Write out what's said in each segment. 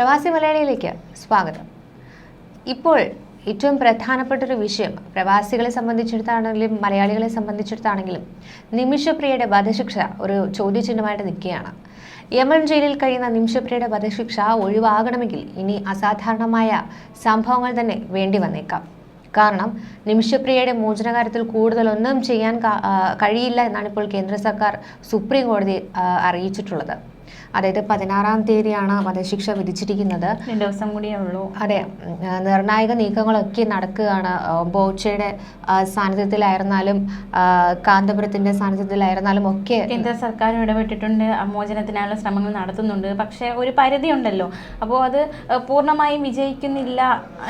പ്രവാസി മലയാളിയിലേക്ക് സ്വാഗതം. ഇപ്പോൾ ഏറ്റവും പ്രധാനപ്പെട്ട ഒരു വിഷയം പ്രവാസികളെ സംബന്ധിച്ചിടത്താണെങ്കിലും മലയാളികളെ സംബന്ധിച്ചിടത്താണെങ്കിലും നിമിഷപ്രിയയുടെ വധശിക്ഷ ഒരു ചോദ്യചിഹ്നമായിട്ട് നിൽക്കുകയാണ്. യമൻ ജയിലിൽ കഴിയുന്ന നിമിഷപ്രിയയുടെ വധശിക്ഷ ഒഴിവാകണമെങ്കിൽ ഇനി അസാധാരണമായ സംഭവങ്ങൾ തന്നെ വേണ്ടി വന്നേക്കാം. കാരണം നിമിഷപ്രിയയുടെ മോചനകാര്യത്തിൽ കൂടുതലൊന്നും ചെയ്യാൻ കഴിയില്ല എന്നാണ് ഇപ്പോൾ കേന്ദ്ര സർക്കാർ സുപ്രീം കോടതി അറിയിച്ചിട്ടുള്ളത്. അതായത് പതിനാറാം തീയതിയാണ് വധശിക്ഷ വിധിച്ചിരിക്കുന്നത്. ദിവസം കൂടിയേ ഉള്ളൂ. അതെ നിർണായക നീക്കങ്ങളൊക്കെ നടക്കുകയാണ്. ബോച്ചയുടെ സാന്നിധ്യത്തിലായിരുന്നാലും കാന്തപുരത്തിന്റെ സാന്നിധ്യത്തിലായിരുന്നാലും ഒക്കെ കേന്ദ്ര സർക്കാർ ഇടപെട്ടിട്ടുണ്ട്. മോചനത്തിനായുള്ള ശ്രമങ്ങൾ നടത്തുന്നുണ്ട്. പക്ഷേ ഒരു പരിധി ഉണ്ടല്ലോ അപ്പോൾ അത് പൂർണമായും വിജയിക്കുന്നില്ല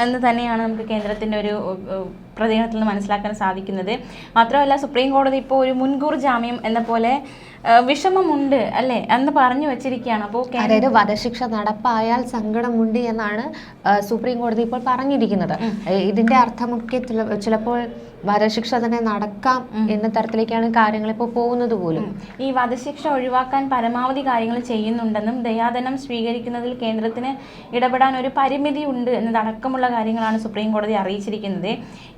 എന്ന് തന്നെയാണ് നമുക്ക് കേന്ദ്രത്തിന്റെ ഒരു പ്രതികരണത്തിൽ നിന്ന് മനസ്സിലാക്കാൻ സാധിക്കുന്നത്. മാത്രമല്ല സുപ്രീം കോടതി ഇപ്പോൾ ഒരു മുൻകൂർ ജാമ്യം എന്ന പോലെ വിഷമമുണ്ട് അല്ലെ? എന്ന് പറഞ്ഞു വെച്ചിരിക്കുകയാണ്. അപ്പോൾ അതായത് വധശിക്ഷ നടപ്പായാൽ സങ്കടമുണ്ട് എന്നാണ് സുപ്രീം കോടതി ഇപ്പോൾ പറഞ്ഞിരിക്കുന്നത്. ഇതിന്റെ അർത്ഥമൊക്കെ ചിലപ്പോൾ വധശിക്ഷ തന്നെ നടക്കാം എന്ന തരത്തിലേക്കാണ് കാര്യങ്ങൾ ഇപ്പോൾ പോകുന്നത് പോലും. ഈ വധശിക്ഷ ഒഴിവാക്കാൻ പരമാവധി കാര്യങ്ങൾ ചെയ്യുന്നുണ്ടെന്നും ദയാധനം സ്വീകരിക്കുന്നതിൽ കേന്ദ്രത്തിന് ഇടപെടാൻ ഒരു പരിമിതി ഉണ്ട് എന്നതടക്കമുള്ള കാര്യങ്ങളാണ് സുപ്രീം കോടതി അറിയിച്ചിരിക്കുന്നത്.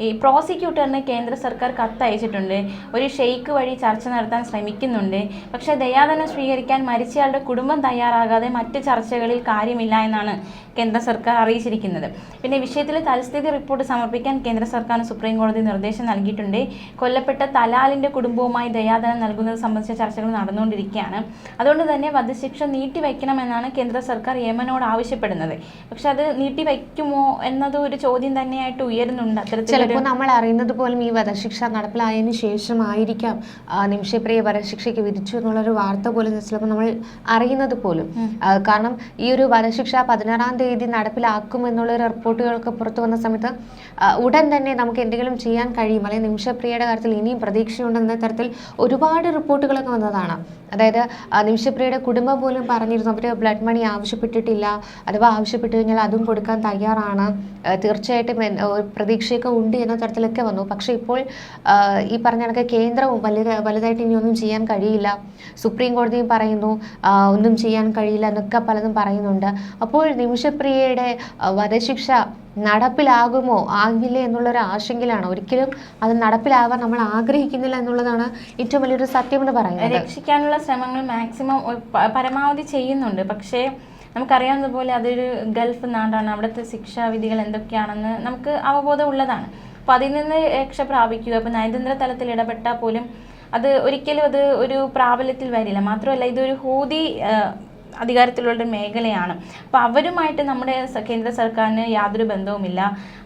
ഈ പ്രോസിക്യൂട്ടറിന് കേന്ദ്ര സർക്കാർ കത്തയച്ചിട്ടുണ്ട്. ഒരു ഷെയ്ക്ക് വഴി ചർച്ച നടത്താൻ ശ്രമിക്കുന്നുണ്ട്. പക്ഷേ ദയാധനം സ്വീകരിക്കാൻ മരിച്ചയാളുടെ കുടുംബം തയ്യാറാകാതെ മറ്റ് ചർച്ചകളിൽ കാര്യമില്ല എന്നാണ് കേന്ദ്ര സർക്കാർ അറിയിച്ചിരിക്കുന്നത്. പിന്നെ വിഷയത്തിൽ തൽസ്ഥിതി റിപ്പോർട്ട് സമർപ്പിക്കാൻ കേന്ദ്ര സർക്കാർ സുപ്രീം കോടതി നിർദ്ദേശം നൽകിയിട്ടുണ്ട്. കൊല്ലപ്പെട്ട തലാലിന്റെ കുടുംബവുമായി ദയാധനം നൽകുന്നത് സംബന്ധിച്ച ചർച്ചകൾ നടന്നുകൊണ്ടിരിക്കുകയാണ്. അതുകൊണ്ട് തന്നെ വധശിക്ഷ നീട്ടിവെക്കണമെന്നാണ് കേന്ദ്ര സർക്കാർ യമനോട് ആവശ്യപ്പെടുന്നത്. പക്ഷെ അത് നീട്ടിവെക്കുമോ എന്നത് ഒരു ചോദ്യം തന്നെയായിട്ട് ഉയരുന്നുണ്ട് അത്തരത്തിലും ചിലപ്പോൾ നമ്മൾ അറിയുന്നത് പോലും ഈ വധശിക്ഷ നടപ്പിലായതിന് ശേഷമായിരിക്കാം നിമിഷപ്രിയ വധശിക്ഷയ്ക്ക് വിധിച്ചു എന്നുള്ളൊരു വാർത്ത പോലും ചിലപ്പോൾ നമ്മൾ അറിയുന്നത് പോലും. കാരണം ഈ ഒരു വധശിക്ഷ പതിനാറാം തീയതി നടപ്പിലാക്കും എന്നുള്ളൊരു റിപ്പോർട്ടുകളൊക്കെ പുറത്തു വന്ന സമയത്ത് ഉടൻ തന്നെ നമുക്ക് എന്തെങ്കിലും ചെയ്യാൻ കഴിയും. അല്ലെങ്കിൽ നിമിഷപ്രിയയുടെ കാര്യത്തിൽ ഇനിയും പ്രതീക്ഷയുണ്ടെന്ന തരത്തിൽ ഒരുപാട് റിപ്പോർട്ടുകളൊക്കെ വന്നതാണ്. അതായത് നിമിഷപ്രിയയുടെ കുടുംബം പോലും പറഞ്ഞിരുന്നു അവർ ബ്ലഡ് മണി ആവശ്യപ്പെട്ടിട്ടില്ല. അഥവാ ആവശ്യപ്പെട്ടു കഴിഞ്ഞാൽ അതും കൊടുക്കാൻ തയ്യാറാണ്. തീർച്ചയായിട്ടും പ്രതീക്ഷയൊക്കെ ഉണ്ട് എന്ന തരത്തിലൊക്കെ വന്നു. പക്ഷേ ഇപ്പോൾ ഈ പറഞ്ഞ കണക്ക് കേന്ദ്രവും വലുത് വലുതായിട്ട് ഇനി ഒന്നും ചെയ്യാൻ കഴിയില്ല. സുപ്രീം കോടതിയും പറയുന്നു ഒന്നും ചെയ്യാൻ കഴിയില്ല എന്നൊക്കെ പലതും പറയുന്നുണ്ട്. അപ്പോൾ നിമിഷപ്രിയയുടെ വധശിക്ഷ നടപ്പിലാകുമോ ആകില്ല എന്നുള്ളൊരു ആശങ്കയിലാണ്. ഒരിക്കലും അത് നടപ്പിലാവാൻ നമ്മൾ ആഗ്രഹിക്കുന്നില്ല എന്നുള്ളതാണ് ഏറ്റവും വലിയൊരു സത്യം എന്ന് പറയുന്നത്. രക്ഷിക്കാനുള്ള ശ്രമങ്ങൾ മാക്സിമം പരമാവധി ചെയ്യുന്നുണ്ട്. പക്ഷേ നമുക്കറിയാവുന്ന പോലെ അതൊരു ഗൾഫ് നാടാണ്. അവിടുത്തെ ശിക്ഷാവിധികൾ എന്തൊക്കെയാണെന്ന് നമുക്ക് അവബോധം ഉള്ളതാണ് അപ്പോൾ അതിൽ നിന്ന് രക്ഷ പ്രാപിക്കുക ഇപ്പോൾ നയതന്ത്ര തലത്തിൽ ഇടപെട്ടാൽ പോലും അത് ഒരിക്കലും അത് ഒരു പ്രാബല്യത്തിൽ വരില്ല. മാത്രമല്ല ഇതൊരു ഹൂതി അധികാരത്തിലുള്ള മേഖലയാണ്. അപ്പോൾ അവരുമായിട്ട് നമ്മുടെ കേന്ദ്ര സർക്കാരിന് യാതൊരു ബന്ധവുമില്ല.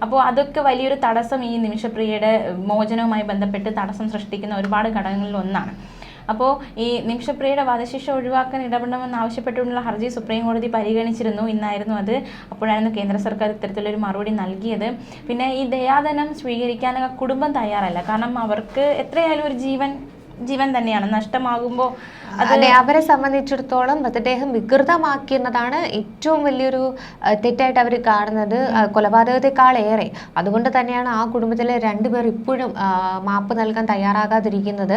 അപ്പോൾ അതൊക്കെ വലിയൊരു തടസ്സം ഈ നിമിഷപ്രിയയുടെ മോചനവുമായി ബന്ധപ്പെട്ട് തടസ്സം സൃഷ്ടിക്കുന്ന ഒരുപാട് ഘടകങ്ങളിൽ ഒന്നാണ് അപ്പോൾ ഈ നിമിഷപ്രിയയുടെ വധശിക്ഷ ഒഴിവാക്കാൻ ഇടപെടണമെന്ന് ആവശ്യപ്പെട്ടുകൊണ്ടുള്ള ഹർജി സുപ്രീം കോടതി പരിഗണിച്ചിരുന്നു ഇന്നായിരുന്നു അത്. അപ്പോഴായിരുന്നു കേന്ദ്ര സർക്കാർ ഇത്തരത്തിലൊരു മറുപടി നൽകിയത്. പിന്നെ ഈ ദയാധനം സ്വീകരിക്കാൻ കുടുംബം തയ്യാറല്ല. കാരണം അവർക്ക് എത്രയായാലും ഒരു ജീവൻ ജീവൻ തന്നെയാണ്. നഷ്ടമാകുമ്പോൾ അതെ അവരെ സംബന്ധിച്ചിടത്തോളം മൃതദേഹം വികൃതമാക്കിയെന്നതാണ് ഏറ്റവും വലിയൊരു തെറ്റായിട്ട് അവർ കാണുന്നത്. ഏറെ അതുകൊണ്ട് തന്നെയാണ് ആ കുടുംബത്തിലെ രണ്ടുപേർ ഇപ്പോഴും മാപ്പ് നൽകാൻ തയ്യാറാകാതിരിക്കുന്നത്.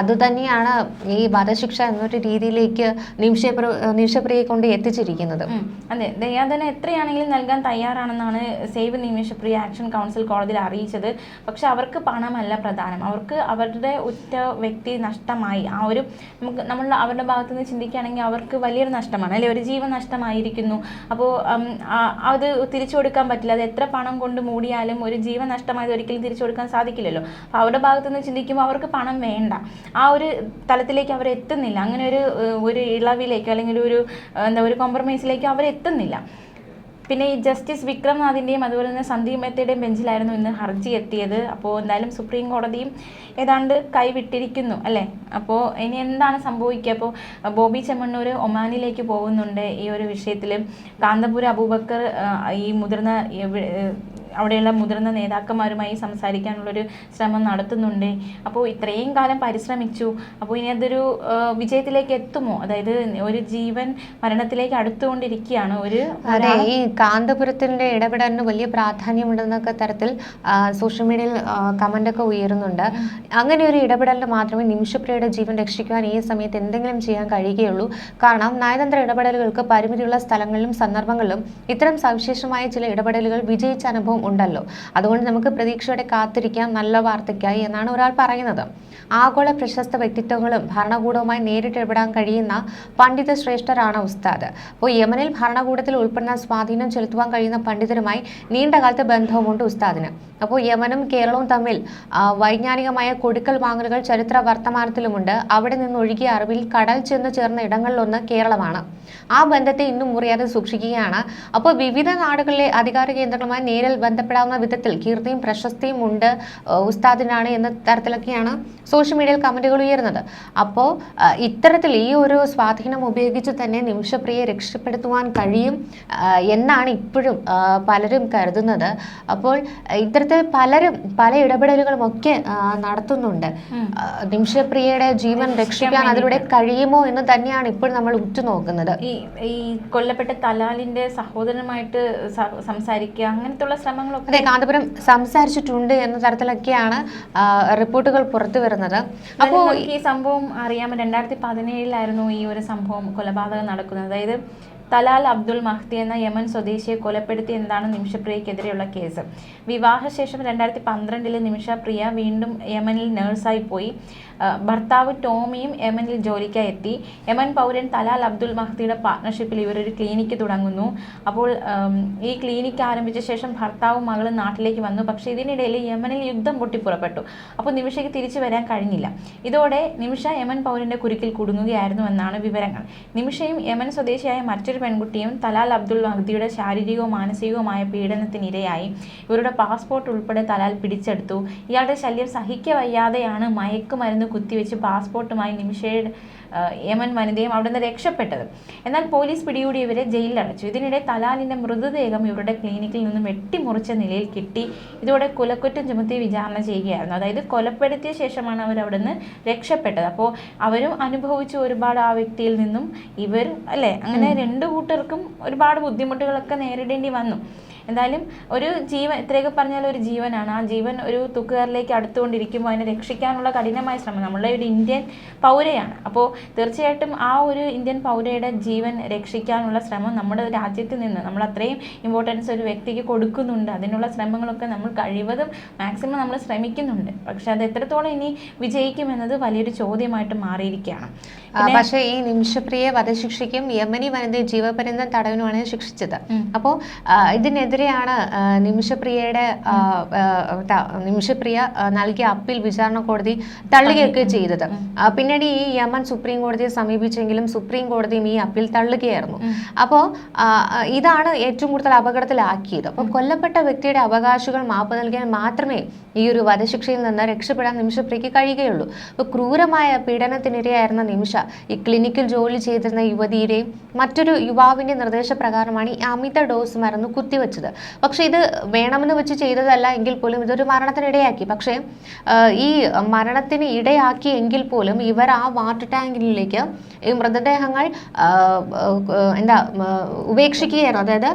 അതുതന്നെയാണ് ഈ വധശിക്ഷ എന്നൊരു രീതിയിലേക്ക് നിമിഷപ്ര നിമിഷപ്രിയെ കൊണ്ട് എത്തിച്ചിരിക്കുന്നത്. അതെ. ദയാധനം എത്രയാണെങ്കിലും നൽകാൻ തയ്യാറാണെന്നാണ് സേവ് നിമിഷപ്രിയ ആക്ഷൻ കൗൺസിൽ കോടതിയിൽ അറിയിച്ചത്. പക്ഷെ അവർക്ക് പണമല്ല പ്രധാനം. അവർക്ക് അവരുടെ ഉറ്റ വ്യക്തി നഷ്ടമായി. ആ ഒരു നമുക്ക് നമ്മൾ അവരുടെ ഭാഗത്ത് നിന്ന് ചിന്തിക്കുകയാണെങ്കിൽ അവർക്ക് വലിയൊരു നഷ്ടമാണ്. അല്ലെ ഒരു ജീവൻ നഷ്ടമായിരിക്കുന്നു. അപ്പോൾ അത് തിരിച്ചു കൊടുക്കാൻ പറ്റില്ല. അത് എത്ര പണം കൊണ്ട് മൂടിയാലും ഒരു ജീവൻ നഷ്ടമായത് ഒരിക്കലും തിരിച്ചു കൊടുക്കാൻ സാധിക്കില്ലല്ലോ. അപ്പോൾ അവരുടെ ഭാഗത്ത് നിന്ന് ചിന്തിക്കുമ്പോൾ അവർക്ക് പണം വേണ്ട. ആ ഒരു തലത്തിലേക്ക് അവർ എത്തുന്നില്ല. അങ്ങനെ ഒരു ഒരു ഇളവിലേക്കോ അല്ലെങ്കിൽ ഒരു എന്താ ഒരു കോംപ്രമൈസിലേക്കോ അവർ എത്തുന്നില്ല. പിന്നെ ഈ ജസ്റ്റിസ് വിക്രംനാഥിന്റെയും അതുപോലെ തന്നെ സന്ദീപ് മെത്തയുടെയും ബെഞ്ചിലായിരുന്നു ഇന്ന് ഹർജി എത്തിയത്. അപ്പോൾ എന്തായാലും സുപ്രീം കോടതിയും ഏതാണ്ട് കൈവിട്ടിരിക്കുന്നു അല്ലേ? അപ്പോൾ ഇനി എന്താണ് സംഭവിക്കുക? അപ്പോൾ ബോബി ചെമ്മണ്ണൂർ ഒമാനിലേക്ക് പോകുന്നുണ്ട് ഈ ഒരു വിഷയത്തിൽ കാന്തപുര അബൂബക്കർ ഈ മുതിർന്ന അവിടെയുള്ള മുതിർന്ന നേതാക്കന്മാരുമായി സംസാരിക്കാനുള്ളൊരു ശ്രമം നടത്തുന്നുണ്ട്. അപ്പോൾ ഇത്രയും കാലം പരിശ്രമിച്ചു. അപ്പോൾ ഇനി അതൊരു വിജയത്തിലേക്ക് എത്തുമോ? അതായത് ഒരു ജീവൻ മരണത്തിലേക്ക് അടുത്തുകൊണ്ടിരിക്കുകയാണ് ഒരു അതെ ഈ കാന്തപുരത്തിന്റെ ഇടപെടലിന് വലിയ പ്രാധാന്യമുണ്ടെന്നൊക്കെ തരത്തിൽ സോഷ്യൽ മീഡിയയിൽ കമന്റ് ഒക്കെ ഉയരുന്നുണ്ട്. അങ്ങനെ ഒരു ഇടപെടലിന് മാത്രമേ നിമിഷപ്രിയയുടെ ജീവൻ രക്ഷിക്കുവാൻ ഈ സമയത്ത് എന്തെങ്കിലും ചെയ്യാൻ കഴിയുകയുള്ളൂ. കാരണം നയതന്ത്ര ഇടപെടലുകൾക്ക് പരിമിതിയുള്ള സ്ഥലങ്ങളിലും സന്ദർഭങ്ങളിലും ഇത്തരം സവിശേഷമായ ചില ഇടപെടലുകൾ വിജയിച്ച അനുഭവം ഉണ്ടല്ലോ. അതുകൊണ്ട് നമുക്ക് പ്രതീക്ഷയോടെ കാത്തിരിക്കാം. നല്ല വാർത്തയ്ക്കായി എന്നാണ് ഒരാൾ പറയുന്നത്. ആഗോള പ്രശസ്ത വ്യക്തിത്വങ്ങളും ഭരണകൂടവുമായി നേരിട്ട് ഇടപെടാൻ കഴിയുന്ന പണ്ഡിത ശ്രേഷ്ഠരാണ് ഉസ്താദ്. അപ്പോൾ യമനിൽ ഭരണകൂടത്തിൽ ഉൾപ്പെടുന്ന സ്വാധീനം ചെലുത്തുവാൻ കഴിയുന്ന പണ്ഡിതരുമായി നീണ്ടകാലത്തെ ബന്ധവുമുണ്ട് ഉസ്താദിന്. അപ്പോൾ യമനും കേരളവും തമ്മിൽ വൈജ്ഞാനികമായ കൊടുക്കൽ വാങ്ങലുകൾ ചരിത്ര വർത്തമാനത്തിലുമുണ്ട്. അവിടെ നിന്ന് ഒഴുകിയ അറിവിൽ കടൽ ചെന്ന് ചേർന്ന ഇടങ്ങളിലൊന്ന് കേരളമാണ്. ആ ബന്ധത്തെ ഇന്നും മുറിയാതെ സൂക്ഷിക്കുകയാണ്. അപ്പോൾ വിവിധ നാടുകളിലെ അധികാര കേന്ദ്രങ്ങളുമായി നേരിൽ ബന്ധപ്പെടാവുന്ന വിധത്തിൽ കീർത്തിയും പ്രശസ്തിയും ഉണ്ട് ഉസ്താദിനാണ് എന്ന തരത്തിലൊക്കെയാണ് സോഷ്യൽ മീഡിയയിൽ കമന്റുകൾ ഉയരുന്നത്. അപ്പോൾ ഇത്തരത്തിൽ ഈ ഒരു സ്വാധീനം ഉപയോഗിച്ച് തന്നെ നിമിഷപ്രിയെ രക്ഷപ്പെടുത്തുവാൻ കഴിയും എന്നാണ് ഇപ്പോഴും പലരും കരുതുന്നത്. അപ്പോൾ ഇത്തരത്തിൽ പലരും പല ഇടപെടലുകളും ഒക്കെ നടത്തുന്നുണ്ട്. നിമിഷപ്രിയയുടെ ജീവൻ രക്ഷിക്കാൻ അതിലൂടെ കഴിയുമോ എന്ന് തന്നെയാണ് ഇപ്പോഴും നമ്മൾ ഉറ്റുനോക്കുന്നത്. ഈ ഈ കൊല്ലപ്പെട്ട തലാലിന്റെ സഹോദരനുമായിട്ട് സംസാരിക്കുക അങ്ങനത്തുള്ള ശ്രമങ്ങളൊക്കെ അതെ കാന്തപുരം സംസാരിച്ചിട്ടുണ്ട് എന്ന തരത്തിലൊക്കെയാണ് റിപ്പോർട്ടുകൾ പുറത്തു വരുന്നത്. അപ്പോൾ ഈ സംഭവം അറിയാമോ? രണ്ടായിരത്തി പതിനേഴിലായിരുന്നു ഈ ഒരു സംഭവം കൊലപാതകം നടക്കുന്നത്. അതായത് തലാൽ അബ്ദുൾ മഹ്തി എന്ന യമൻ സ്വദേശിയെ കൊലപ്പെടുത്തി എന്നതാണ് നിമിഷപ്രിയക്കെതിരെയുള്ള കേസ്. വിവാഹശേഷം രണ്ടായിരത്തി പന്ത്രണ്ടിൽ നിമിഷപ്രിയ വീണ്ടും യമനിൽ നേഴ്സായി പോയി. ഭർത്താവ് ടോമിയും യമനിൽ ജോലിക്കായി എത്തി. യമൻ പൗരൻ തലാൽ അബ്ദുൽ മഹ്ദിയുടെ പാർട്ട്ണർഷിപ്പിൽ ഇവരൊരു ക്ലിനിക്ക് തുടങ്ങുന്നു. അപ്പോൾ ഈ ക്ലിനിക്ക് ആരംഭിച്ച ശേഷം ഭർത്താവും മകളും നാട്ടിലേക്ക് വന്നു. പക്ഷേ ഇതിനിടയിൽ യമനിൽ യുദ്ധം പൊട്ടിപ്പുറപ്പെട്ടു. അപ്പോൾ നിമിഷയ്ക്ക് തിരിച്ചു വരാൻ കഴിഞ്ഞില്ല. ഇതോടെ നിമിഷ യമൻ പൗരന്റെ കുരുക്കിൽ കുടുങ്ങുകയായിരുന്നു എന്നാണ് വിവരങ്ങൾ. നിമിഷയും യമൻ സ്വദേശിയായ മറ്റൊരു പെൺകുട്ടിയും തലാൽ അബ്ദുൾ മഹ്ദിയുടെ ശാരീരികവും മാനസികവുമായ പീഡനത്തിനിരയായി. ഇവരുടെ പാസ്പോർട്ട് ഉൾപ്പെടെ തലാൽ പിടിച്ചെടുത്തു. ഇയാളുടെ ശല്യം സഹിക്കവയ്യാതെയാണ് മയക്കുമരുന്ന് കുത്തിവെച്ച് പാസ്പോർട്ടുമായി നിമിഷയുടെ യമൻ വനിതയും അവിടെ നിന്ന് രക്ഷപ്പെട്ടത്. എന്നാൽ പോലീസ് പിടികൂടി ഇവരെ ജയിലിലടച്ചു. ഇതിനിടെ തലാലിന്റെ മൃതദേഹം ഇവരുടെ ക്ലിനിക്കിൽ നിന്നും വെട്ടിമുറിച്ച നിലയിൽ കിട്ടി. ഇതോടെ കുലക്കുറ്റം ചുമത്തി വിചാരണ ചെയ്യുകയായിരുന്നു. അതായത് കൊലപ്പെടുത്തിയ ശേഷമാണ് അവർ അവിടെ നിന്ന് രക്ഷപ്പെട്ടത്. അപ്പോൾ അവരും അനുഭവിച്ചു ഒരുപാട് ആ വ്യക്തിയിൽ നിന്നും ഇവർ അല്ലേ? അങ്ങനെ രണ്ടു കൂട്ടർക്കും ഒരുപാട് ബുദ്ധിമുട്ടുകളൊക്കെ നേരിടേണ്ടി വന്നു. എന്തായാലും ഒരു ജീവൻ ഇത്രയൊക്കെ പറഞ്ഞാൽ ഒരു ജീവനാണ്. ആ ജീവൻ ഒരു തുക്കുകാരിലേക്ക് അടുത്തുകൊണ്ടിരിക്കുമ്പോൾ അതിനെ രക്ഷിക്കാനുള്ള കഠിനമായ ശ്രമം നമ്മളുടെ ഒരു ഇന്ത്യൻ പൗരയാണ്. അപ്പോൾ തീർച്ചയായിട്ടും ആ ഒരു ഇന്ത്യൻ പൗരയുടെ ജീവൻ രക്ഷിക്കാനുള്ള ശ്രമം നമ്മുടെ രാജ്യത്ത് നിന്ന് നമ്മൾ അത്രയും ഇമ്പോർട്ടൻസ് ഒരു വ്യക്തിക്ക് കൊടുക്കുന്നുണ്ട്. അതിനുള്ള ശ്രമങ്ങളൊക്കെ നമ്മൾ കഴിവതും മാക്സിമം നമ്മൾ ശ്രമിക്കുന്നുണ്ട്. പക്ഷെ അത് എത്രത്തോളം ഇനി വിജയിക്കുമെന്നത് വലിയൊരു ചോദ്യമായിട്ട് മാറിയിരിക്കുകയാണ്. പക്ഷെ ഈ നിമിഷപ്രിയെ വധശിക്ഷയ്ക്കും യമനി വനിതയെ ജീവപര്യന്തം തടവിനുമാണ് ശിക്ഷിച്ചത്. അപ്പോൾ അപ്പോൾ ഇതിനെതിരെയാണ് നിമിഷപ്രിയയുടെ നിമിഷപ്രിയ നൽകിയ അപ്പീൽ വിചാരണ കോടതി തള്ളുകയൊക്കെ ചെയ്തത്. പിന്നീട് ഈ യമൻ സുപ്രീം കോടതിയെ സമീപിച്ചെങ്കിലും സുപ്രീം കോടതിയും ഈ അപ്പീൽ തള്ളുകയായിരുന്നു. അപ്പോൾ ഇതാണ് ഏറ്റവും കൂടുതൽ അപകടത്തിലാക്കിയത്. അപ്പോൾ കൊല്ലപ്പെട്ട വ്യക്തിയുടെ അവകാശികൾ മാപ്പ് നൽകിയാൽ മാത്രമേ ഈ ഒരു വധശിക്ഷയിൽ നിന്ന് രക്ഷപ്പെടാൻ നിമിഷപ്രിയയ്ക്ക് കഴിയുകയുള്ളൂ. അപ്പോൾ ക്രൂരമായ പീഡനത്തിനിരയായിരുന്ന നിമിഷ ഈ ക്ലിനിക്കിൽ ജോലി ചെയ്തിരുന്ന യുവതിയുടെയും മറ്റൊരു യുവാവിന്റെ നിർദ്ദേശപ്രകാരമാണ് ഈ അമിത ഡോസ് മരുന്ന് കുത്തിവെച്ചത്. പക്ഷേ ഇത് വേണമെന്ന് വെച്ച് ചെയ്തതല്ല എങ്കിൽ പോലും ഇതൊരു മരണത്തിന് ഇടയാക്കി. പക്ഷേ ഈ മരണത്തിന് ഇടയാക്കി എങ്കിൽ പോലും ഇവർ ആ വാട്ടർ ടാങ്കിലേക്ക് ഈ മൃതദേഹങ്ങൾ എന്താ ഉപേക്ഷിക്കുകയായിരുന്നു. അതായത്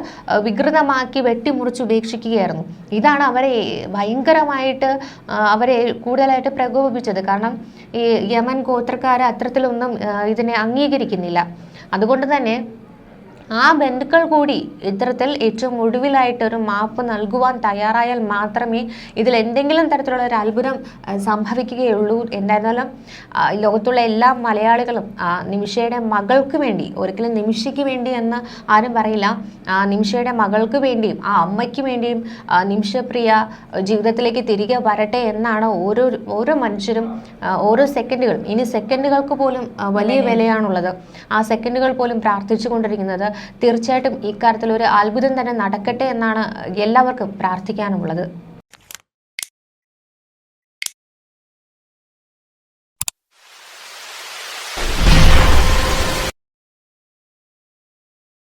വികൃതമാക്കി വെട്ടിമുറിച്ച് ഉപേക്ഷിക്കുകയായിരുന്നു. ഇതാണ് അവരെ ഭയങ്കരമായിട്ട് അവരെ കൂടുതലായിട്ട് പ്രകോപിപ്പിച്ചത്. കാരണം ഈ യമൻ ഗോത്രക്കാർ അത്തരത്തിലൊന്നും ഇതിനെ അംഗീകരിക്കുന്നില്ല. അതുകൊണ്ട് തന്നെ ആ ബന്ധുക്കൾ കൂടി ഇത്തരത്തിൽ ഏറ്റവും ഒടുവിലായിട്ട് ഒരു മാപ്പ് നൽകുവാൻ തയ്യാറായാൽ മാത്രമേ ഇതിൽ എന്തെങ്കിലും തരത്തിലുള്ള ഒരു അത്ഭുതം സംഭവിക്കുകയുള്ളൂ എന്തായിരുന്നാലും ലോകത്തുള്ള എല്ലാ മലയാളികളും നിമിഷയുടെ മകൾക്ക് വേണ്ടി ഒരിക്കലും നിമിഷയ്ക്ക് വേണ്ടി എന്ന് ആരും പറയില്ല. ആ, നിമിഷയുടെ മകൾക്ക് വേണ്ടിയും ആ അമ്മയ്ക്ക് വേണ്ടിയും നിമിഷപ്രിയ ജീവിതത്തിലേക്ക് തിരികെ വരട്ടെ എന്നാണ് ഓരോ ഓരോ മനുഷ്യരും ഓരോ സെക്കൻഡുകളും. ഇനി സെക്കൻഡുകൾക്ക് പോലും വലിയ വിലയാണുള്ളത്. ആ സെക്കൻഡുകൾ പോലും പ്രാർത്ഥിച്ചുകൊണ്ടിരിക്കുന്നത്. തീർച്ചയായിട്ടും ഇക്കാര്യത്തിൽ ഒരു അത്ഭുതം തന്നെ നടക്കട്ടെ എന്നാണ് എല്ലാവർക്കും പ്രാർത്ഥിക്കാനുള്ളത്.